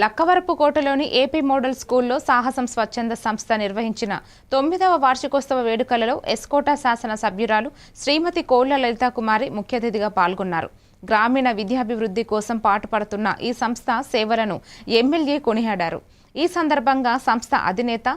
లక్కవరపుకోటలోని AP model స్కూల్లో సాహసం స్వచ్ఛంద సంస్థ నిర్వహించిన తొమ్మిదవ వార్షికోత్సవ వేడుకలలో ఎస్కోటా శాసన సభ్యురాలు శ్రీమతి కోళ్ళ లలితాకుమారి ముఖ్య అతిథిగా పాల్గొన్నారు. గ్రామీణ విద్యాభివృద్ధి కోసం పాటుపడుతున్న ఈ సంస్థ సేవలను ఎమ్మెల్యే కొనియాడారు. ఈ సందర్భంగా సంస్థ అధినేత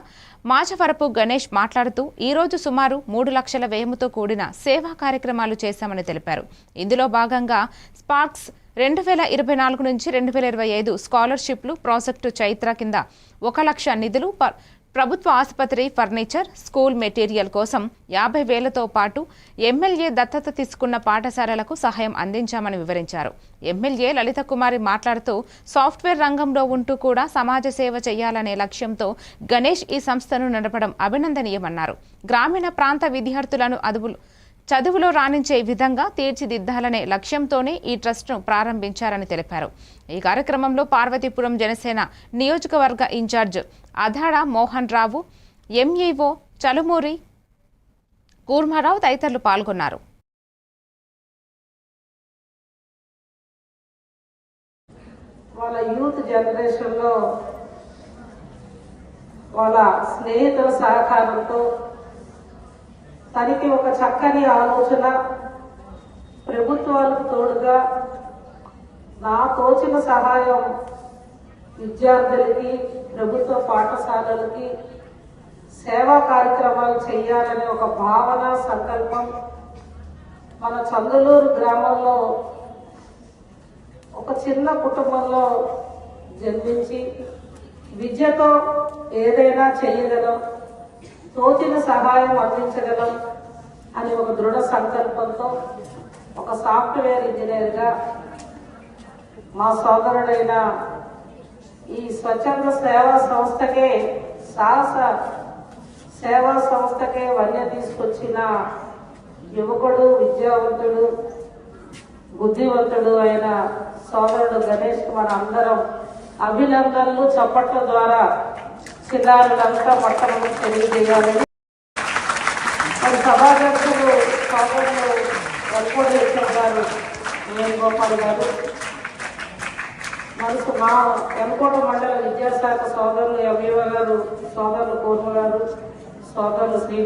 మాచవరపు గణేష్ మాట్లాడుతూ ఈ రోజు సుమారు మూడు లక్షల వ్యయముతో కూడిన సేవా కార్యక్రమాలు చేశామని తెలిపారు. ఇందులో భాగంగా స్పార్క్స్ రెండు వేల ఇరవై నాలుగు నుంచి రెండు వేల ఇరవై ఐదు స్కాలర్షిప్లు ప్రాజెక్టు చైత్ర కింద ఒక లక్ష నిధులు ప- ప్రభుత్వ ఆసుపత్రి ఫర్నిచర్ స్కూల్ మెటీరియల్ కోసం యాభై వేలతో పాటు ఎమ్మెల్యే దత్తత తీసుకున్న పాఠశాలలకు సహాయం అందించామని వివరించారు. ఎమ్మెల్యే లలిత కుమారి మాట్లాడుతూ సాఫ్ట్వేర్ రంగంలో ఉంటూ కూడా సమాజ సేవ చేయాలనే లక్ష్యంతో గణేష్ ఈ సంస్థను నడపడం అభినందనీయమన్నారు. గ్రామీణ ప్రాంత విద్యార్థులను అదుపులు చదువులో రాణించే విధంగా తీర్చిదిద్దాలనే లక్ష్యంతోనే ఈ ట్రస్ట్ను ప్రారంభించారని తెలిపారు. ఈ కార్యక్రమంలో పార్వతీపురం జనసేన నియోజకవర్గ in charge Adada Mohan Rao MEO Chalumuri Kurmarao తదితరులు పాల్గొన్నారు. వాళ్ళ యూత్ జనరేషన్లో వాళ్ళ స్నేహితుల సహకారంతో తనకి ఒక చక్కని ఆలోచన. ప్రభుత్వాలకు తోడుగా నా తోచిన సహాయం విద్యార్థులకి ప్రభుత్వ పాఠశాలలకి సేవా కార్యక్రమాలు చేయాలనే ఒక భావన సంకల్పం మన చందులూరు గ్రామంలో ఒక చిన్న కుటుంబంలో జన్మించి విద్యతో ఏదైనా చేయగలం. తోచిన సహాయం అందించగలం అని ఒక దృఢ సంకల్పంతో ఒక సాఫ్ట్వేర్ ఇంజనీర్గా మా సోదరుడైన ఈ స్వచ్ఛంద సేవా సంస్థకే సాహస సేవా సంస్థకే వన్య తీసుకొచ్చిన యువకుడు విద్యావంతుడు బుద్ధివంతుడు అయిన సోదరుడు గణేష్ మన అందరం అభినందనలు చప్పట్ల ద్వారా చిన్నారులంతా మొట్టమొదటి తెలియజేయాలని మరి సభాధ్యక్షులు సోదరులు వెంకటేశ్వర గారు వేణుగోపాల్ గారు. మనకు మా ఎంకోట మండల విద్యాశాఖ సోదరులు ఎంఈఓ గారు సోదరులు కూర్మ గారు సోదరులు శ్రీ